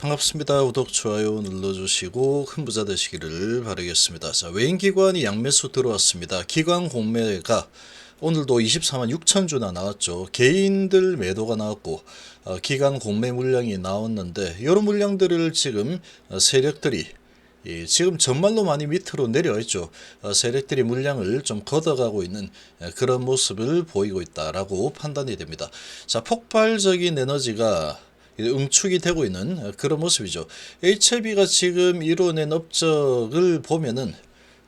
반갑습니다. 구독, 좋아요 눌러주시고 큰 부자 되시기를 바라겠습니다. 자, 외인 기관이 양매수 들어왔습니다. 기관 공매가 오늘도 24만 6천 주나 나왔죠. 개인들 매도가 나왔고 어, 기관 공매 물량이 나왔는데 이런 물량들을 지금 어, 세력들이 이 지금 정말로 많이 밑으로 내려와 있죠. 어, 세력들이 물량을 좀 걷어가고 있는 에, 그런 모습을 보이고 있다라고 판단이 됩니다. 자, 폭발적인 에너지가 응축이 되고 있는 그런 모습이죠. HLB가 지금 이뤄낸 업적을 보면은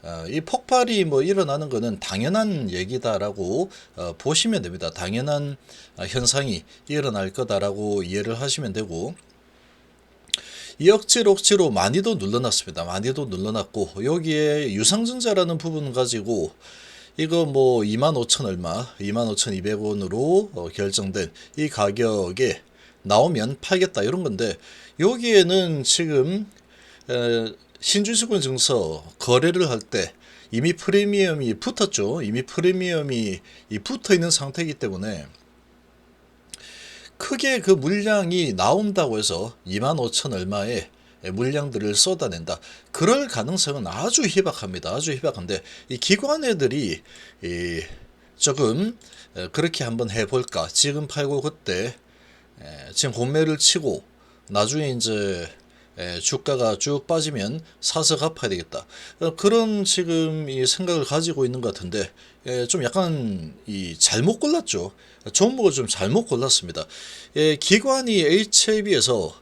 어, 이 폭발이 뭐 일어나는 것은 당연한 얘기다라고 어, 보시면 됩니다. 당연한 어, 현상이 일어날 거다라고 이해를 하시면 되고 이 억지로 억지로 많이도 눌러놨습니다. 많이도 눌러놨고 여기에 유상증자라는 부분 가지고 이거 뭐 2만 5천 얼마, 2만 5,200원으로 어, 결정된 이 가격에 나오면 팔겠다 이런 건데 여기에는 지금 에, 신주식권 증서 거래를 할 때 이미 프리미엄이 붙었죠. 이미 프리미엄이 이 붙어 있는 상태이기 때문에 크게 그 물량이 나온다고 해서 2만 5천 얼마의 물량들을 쏟아낸다. 그럴 가능성은 아주 희박합니다. 아주 희박한데 이 기관 애들이 이 조금 에, 그렇게 한번 해볼까. 지금 팔고 그때 에, 지금 공매를 치고 나중에 이제 에, 주가가 쭉 빠지면 사서 갚아야 되겠다. 어, 그런 지금 이 생각을 가지고 있는 것 같은데 에, 좀 약간 이 잘못 골랐죠. 종목을 좀 잘못 골랐습니다. 예, 기관이 HAB에서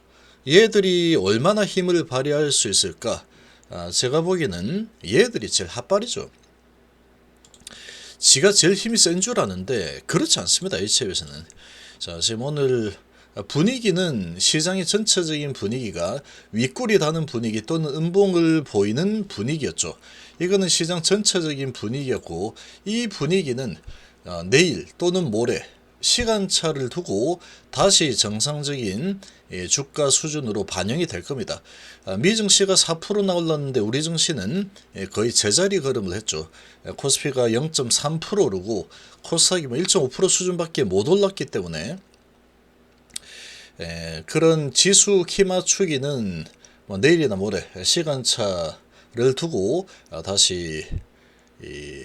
얘들이 얼마나 힘을 발휘할 수 있을까? 아, 제가 보기에는 얘들이 제일 핫발이죠. 지가 제일 힘이 센 줄 아는데 그렇지 않습니다. HF에서는. 자, 지금 오늘 분위기는 시장의 전체적인 분위기가 윗골이 다는 분위기 또는 음봉을 보이는 분위기였죠. 이거는 시장 전체적인 분위기였고 이 분위기는 어, 내일 또는 모레 시간차를 두고 다시 정상적인 예, 주가 수준으로 반영이 될 겁니다. 아, 미증시가 4%나 올랐는데 우리 증시는 예, 거의 제자리 걸음을 했죠. 예, 코스피가 0.3% 오르고 코스닥이 뭐1.5% 수준밖에 못 올랐기 때문에 에, 그런 지수 키 맞추기는 뭐 내일이나 모레 시간차를 두고 아, 다시 이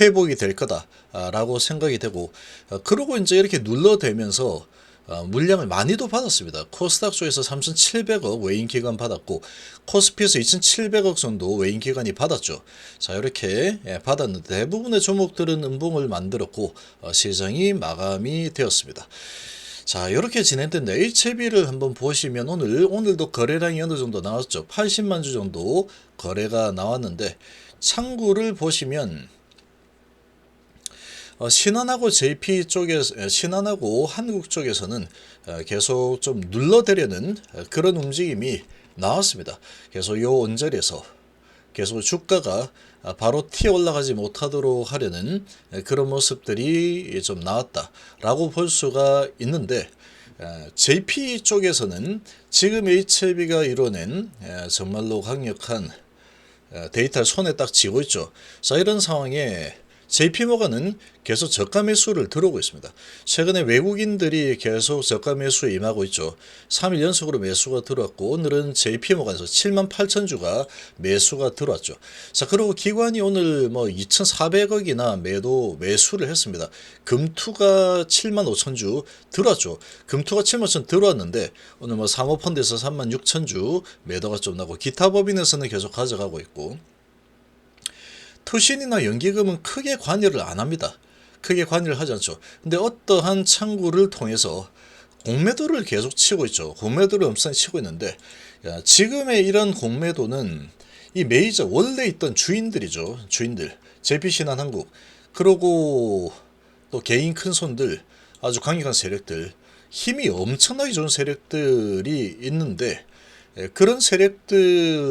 회복이 될 거다라고 생각이 되고 아, 그러고 이제 이렇게 눌러대면서 아, 물량을 많이도 받았습니다. 코스닥 쪽에서 3,700억 외인 기관 받았고 코스피에서 2,700억 정도 외인 기관이 받았죠. 자 이렇게 예, 받았는데 대부분의 종목들은 음봉을 만들었고 어, 시장이 마감이 되었습니다. 자, 이렇게 진행된데 HB를 한번 보시면 오늘 오늘도 거래량이 어느 정도 나왔죠. 80만 주 정도 거래가 나왔는데 창구를 보시면 어, 신한하고 JP 쪽에 신한하고 한국 쪽에서는 어, 계속 좀 눌러대려는 어, 그런 움직임이 나왔습니다. 계속 요 언저리에서 계속 주가가 바로 튀어 올라가지 못하도록 하려는 그런 모습들이 좀 나왔다라고 볼 수가 있는데 JP 쪽에서는 지금 HLB가 이뤄낸 정말로 강력한 데이터를 손에 딱 쥐고 있죠. 자 이런 상황에 JP모건은 계속 저가 매수를 들어오고 있습니다. 최근에 외국인들이 계속 저가 매수에 임하고 있죠. 3일 연속으로 매수가 들어왔고 오늘은 JP모건에서 7만 8천 주가 매수가 들어왔죠. 자 그리고 기관이 오늘 뭐 2,400억이나 매도 매수를 했습니다. 금투가 7만 5천 주 들어왔죠. 금투가 7만 5천 들어왔는데 오늘 뭐 사모펀드에서 3만 6천 주 매도가 좀 나고 기타 법인에서는 계속 가져가고 있고 투신이나 연기금은 크게 관여를 안 합니다. 크게 관여를 하지 않죠. 근데 어떠한 창구를 통해서 공매도를 계속 치고 있죠. 공매도를 엄청 치고 있는데 야, 지금의 이런 공매도는 이 메이저 원래 있던 주인들이죠. 주인들. 제피신한 한국. 그러고 또 개인 큰 손들 아주 강력한 세력들 힘이 엄청나게 좋은 세력들이 있는데 예, 그런 세력들과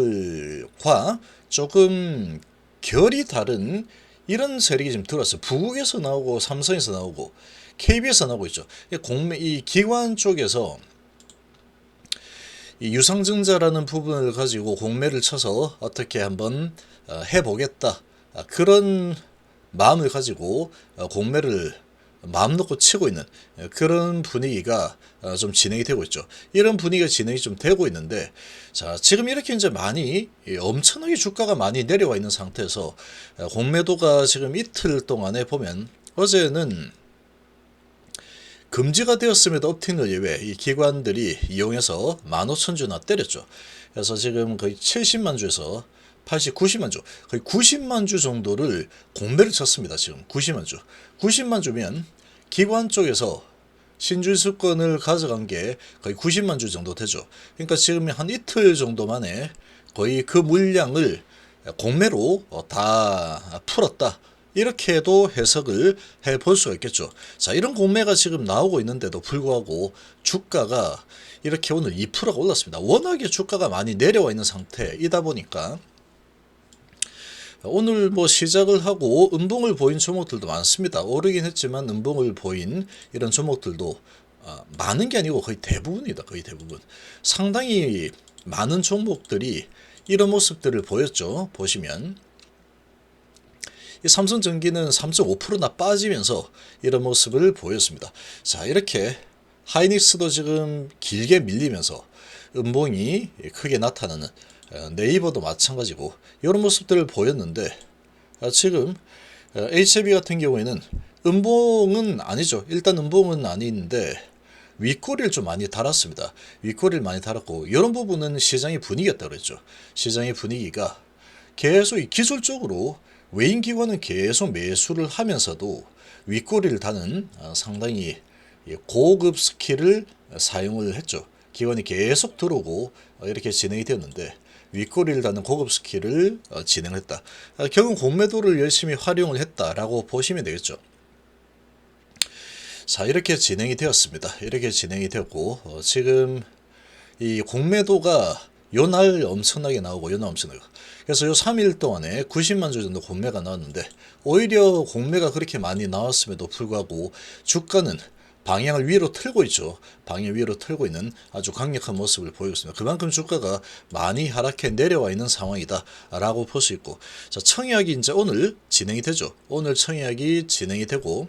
조금 결이 다른 이런 세력이 지금 들어왔어요. 부국에서 나오고 삼성에서 나오고 KB에서 나오고 있죠. 이 공매 이 기관 쪽에서 이 유상증자라는 부분을 가지고 공매를 쳐서 어떻게 한번 어, 해보겠다 아, 그런 마음을 가지고 어, 공매를 마음 놓고 치고 있는 그런 분위기가 어, 좀 진행이 되고 있죠. 이런 분위기가 진행이 좀 되고 있는데, 자, 지금 이렇게 이제 많이, 이 엄청나게 주가가 많이 내려와 있는 상태에서, 어, 공매도가 지금 이틀 동안에 보면, 어제는 금지가 되었음에도 업팅을 예외 이 기관들이 이용해서 15,000주나 때렸죠. 그래서 지금 거의 70만 주에서 80, 90만 주, 거의 90만 주 정도를 공매를 쳤습니다. 지금 90만 주. 90만 주면 기관 쪽에서 신주수권을 가져간 게 거의 90만 주 정도 되죠. 그러니까 지금 한 이틀 정도 만에 거의 그 물량을 공매로 어, 다 풀었다. 이렇게도 해석을 해 볼 수가 있겠죠. 자, 이런 공매가 지금 나오고 있는데도 불구하고 주가가 이렇게 오늘 2%가 올랐습니다. 워낙에 주가가 많이 내려와 있는 상태이다 보니까 오늘 뭐 시작을 하고 음봉을 보인 종목들도 많습니다. 오르긴 했지만 음봉을 보인 이런 종목들도 아, 많은 게 아니고 거의 대부분이다. 거의 대부분. 상당히 많은 종목들이 이런 모습들을 보였죠. 보시면 이 삼성전기는 3.5%나 빠지면서 이런 모습을 보였습니다. 자, 이렇게 하이닉스도 지금 길게 밀리면서 음봉이 크게 나타나는 어, 네이버도 마찬가지고 이런 모습들을 보였는데 아, 지금 어, HB 같은 경우에는 음봉은 아니죠. 일단 음봉은 아닌데 윗꼬리를 좀 많이 달았습니다. 윗꼬리를 많이 달았고 이런 부분은 시장의 분위기였다고 그랬죠. 시장의 분위기가 계속 이 기술적으로 외인 기관은 계속 매수를 하면서도 윗꼬리를 다는 어, 상당히 고급 스킬을 사용을 했죠. 기관이 계속 들어오고 어, 이렇게 진행이 되었는데 윗꼬리를 다는 고급 스킬을 어, 진행했다. 아, 결국 공매도를 열심히 활용을 했다라고 보시면 되겠죠. 자 이렇게 진행이 되었습니다. 이렇게 진행이 되었고 어, 지금 이 공매도가 요날 엄청나게 나오고 요날 엄청나게 그래서 요 3일 동안에 90만 주 정도 공매가 나왔는데 오히려 공매가 그렇게 많이 나왔음에도 불구하고 주가는 방향을 위로 틀고 있죠. 방향 위로 틀고 있는 아주 강력한 모습을 보이고 있습니다. 그만큼 주가가 많이 하락해 내려와 있는 상황이다라고 볼 수 있고, 자 청약이 이제 오늘 진행이 되죠. 오늘 청약이 진행이 되고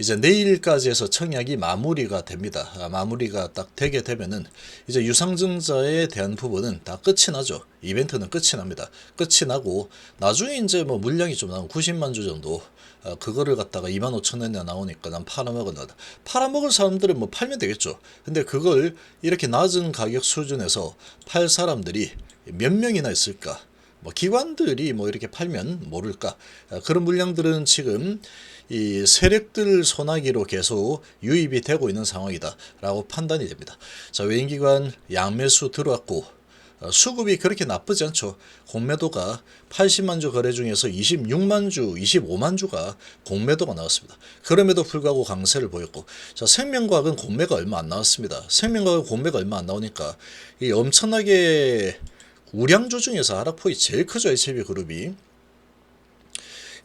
이제 내일까지 해서 청약이 마무리가 됩니다. 아, 마무리가 딱 되게 되면은 이제 유상증자에 대한 부분은 다 끝이 나죠. 이벤트는 끝이 납니다. 끝이 나고 나중에 이제 뭐 물량이 좀 나오고 90만 주 정도 아, 그거를 갖다가 2만 5천 원에 나오니까 난 팔아먹었다. 팔아먹을 사람들은 뭐 팔면 되겠죠. 근데 그걸 이렇게 낮은 가격 수준에서 팔 사람들이 몇 명이나 있을까? 뭐 기관들이 뭐 이렇게 팔면 모를까? 아, 그런 물량들은 지금 이 세력들 소나기로 계속 유입이 되고 있는 상황이다라고 판단이 됩니다. 자 외인기관 양매수 들어왔고 어, 수급이 그렇게 나쁘지 않죠. 공매도가 80만 주 거래 중에서 26만 주, 25만 주가 공매도가 나왔습니다. 그럼에도 불구하고 강세를 보였고, 자 생명과학은 공매가 얼마 안 나왔습니다. 생명과학은 공매가 얼마 안 나오니까 이 엄청나게 우량주 중에서 하락폭이 제일 크죠 HB 그룹이.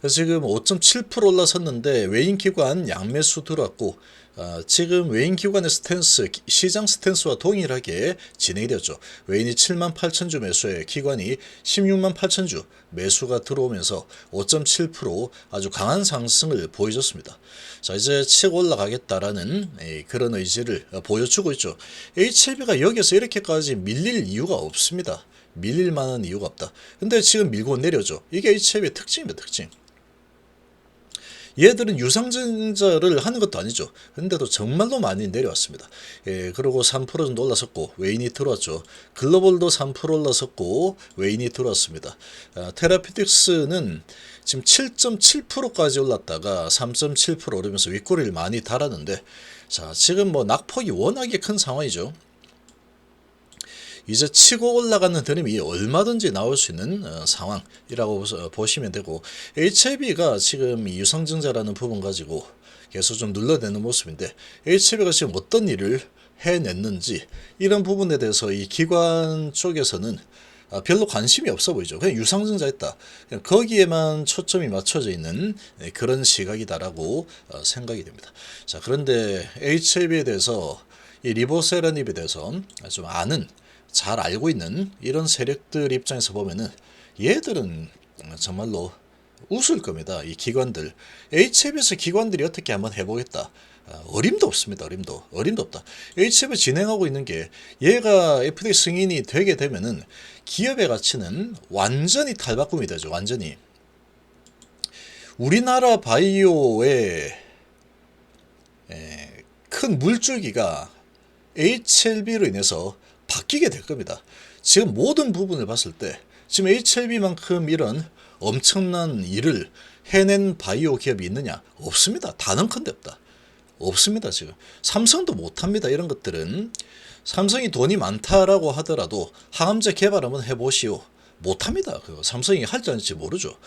지금 5.7% 올라섰는데 외인 기관 양매수 들어왔고 어, 지금 외인 기관의 스탠스 시장 스탠스와 동일하게 진행이 되었죠. 외인이 7만 8천 주 매수에 기관이 16만 8천 주 매수가 들어오면서 5.7% 아주 강한 상승을 보여줬습니다. 자 이제 치고 올라가겠다라는 그런 의지를 보여주고 있죠. HLB가 여기서 이렇게까지 밀릴 이유가 없습니다. 밀릴 만한 이유가 없다. 근데 지금 밀고 내려죠. 이게 HLB의 특징입니다. 특징. 얘들은 유상증자를 하는 것도 아니죠. 근데도 정말로 많이 내려왔습니다. 예, 그리고 3% 정도 올라섰고 외인이 들어왔죠. 글로벌도 3% 올라섰고 외인이 들어왔습니다. 아, 테라피틱스는 지금 7.7%까지 올랐다가 3.7% 오르면서 윗꼬리를 많이 달았는데 자 지금 뭐 낙폭이 워낙에 큰 상황이죠. 이제 치고 올라가는 흐름이 얼마든지 나올 수 있는 어, 상황이라고 보시면 되고 HIB가 지금 유상증자라는 부분 가지고 계속 좀 눌러내는 모습인데 HIB가 지금 어떤 일을 해냈는지 이런 부분에 대해서 이 기관 쪽에서는 아, 별로 관심이 없어 보이죠. 그냥 유상증자했다. 그냥 거기에만 초점이 맞춰져 있는 네, 그런 시각이다라고 어, 생각이 됩니다. 자, 그런데 HIB에 대해서 이 리보세라닙에 대해서 좀 아는 잘 알고 있는 이런 세력들 입장에서 보면은 얘들은 정말로 웃을 겁니다. 이 기관들. HF에서 기관들이 어떻게 한번 해보겠다. 아, 어림도 없습니다. 어림도. 어림도 없다. HF 진행하고 있는 게 얘가 FDA 승인이 되게 되면은 기업의 가치는 완전히 탈바꿈이 되죠. 완전히. 우리나라 바이오의 에, 큰 물줄기가 HLB로 인해서 바뀌게 될 겁니다. 지금 모든 부분을 봤을 때 지금 HLB만큼 이런 엄청난 일을 해낸 바이오 기업이 있느냐? 없습니다. 단언컨대 없다. 없습니다. 지금 삼성도 못합니다. 이런 것들은 삼성이 돈이 많다라고 하더라도 항암제 개발 한번 해보시오. 못합니다. 그 삼성이 할지 안 할지 모르죠.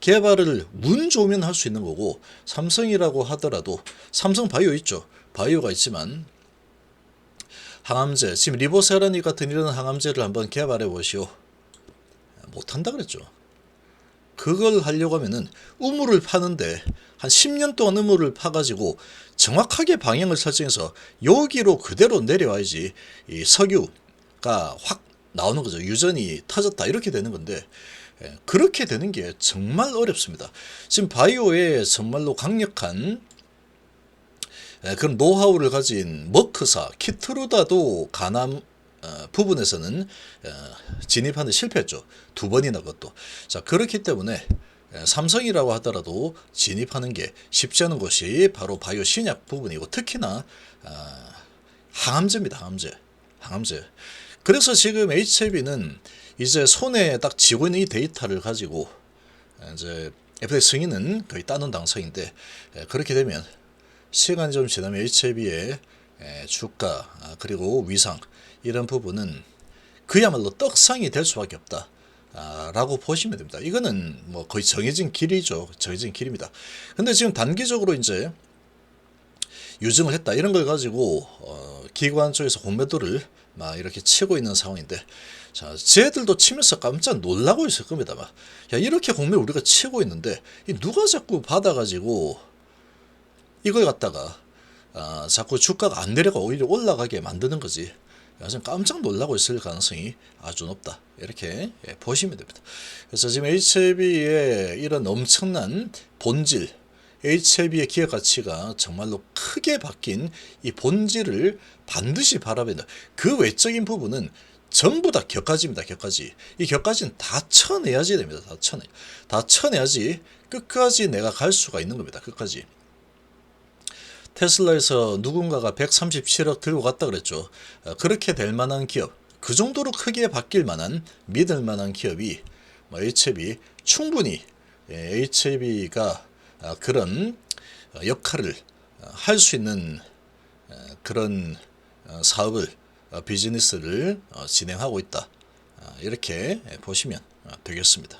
개발을 운 좋으면 할 수 있는 거고 삼성이라고 하더라도 삼성 바이오 있죠. 바이오가 있지만 항암제 지금 리보세라니 같은 이런 항암제를 한번 개발해 보시오. 못한다 그랬죠. 그걸 하려고 하면은 우물을 파는데 한 10년 동안 우물을 파가지고 정확하게 방향을 설정해서 여기로 그대로 내려와야지 이 석유가 확 나오는 거죠. 유전이 터졌다 이렇게 되는 건데 예, 그렇게 되는 게 정말 어렵습니다. 지금 바이오에 정말로 강력한 예, 그런 노하우를 가진 머크사, 키트루다도 간암 어, 부분에서는 어, 진입하는 데 실패했죠. 두 번이나 그것도. 자 그렇기 때문에 예, 삼성이라고 하더라도 진입하는 게 쉽지 않은 것이 바로 바이오 신약 부분이고 특히나 어, 항암제입니다. 항암제. 항암제. 그래서 지금 HLB는 이제 손에 딱 쥐고 있는 이 데이터를 가지고 이제 FDA 승인은 거의 따는 당성인데 예, 그렇게 되면 시간이 좀 지나면 HLB의 주가 아, 그리고 위상 이런 부분은 그야말로 떡상이 될 수밖에 없다. 아, 라고 보시면 됩니다. 이거는 뭐 거의 정해진 길이죠. 정해진 길입니다. 근데 지금 단기적으로 이제 유증을 했다. 이런 걸 가지고 어, 기관 쪽에서 공매도를 막 이렇게 치고 있는 상황인데 자, 쟤들도 치면서 깜짝 놀라고 있을 겁니다. 막. 야, 이렇게 공매를 우리가 치고 있는데 이 누가 자꾸 받아가지고 이걸 갖다가 아, 자꾸 주가가 안 내려가 오히려 올라가게 만드는 거지. 그래서 깜짝 놀라고 있을 가능성이 아주 높다. 이렇게 예, 보시면 됩니다. 그래서 지금 HLB의 이런 엄청난 본질, HLB의 기업 가치가 정말로 크게 바뀐 이 본질을 반드시 바라보는 그 외적인 부분은 전부 다 격가지입니다. 격가지. 이 격가지는 다 쳐내야지 됩니다. 다 쳐내. 다 쳐내야지 끝까지 내가 갈 수가 있는 겁니다. 끝까지. 테슬라에서 누군가가 137억 들고 갔다 그랬죠. 어, 그렇게 될 만한 기업, 그 정도로 크게 바뀔 만한 믿을 만한 기업이 뭐 HB 충분히 HB가 그런 어, 역할을 할 수 있는 어, 그런 사업을 비즈니스를 진행하고 있다. 이렇게 보시면 되겠습니다.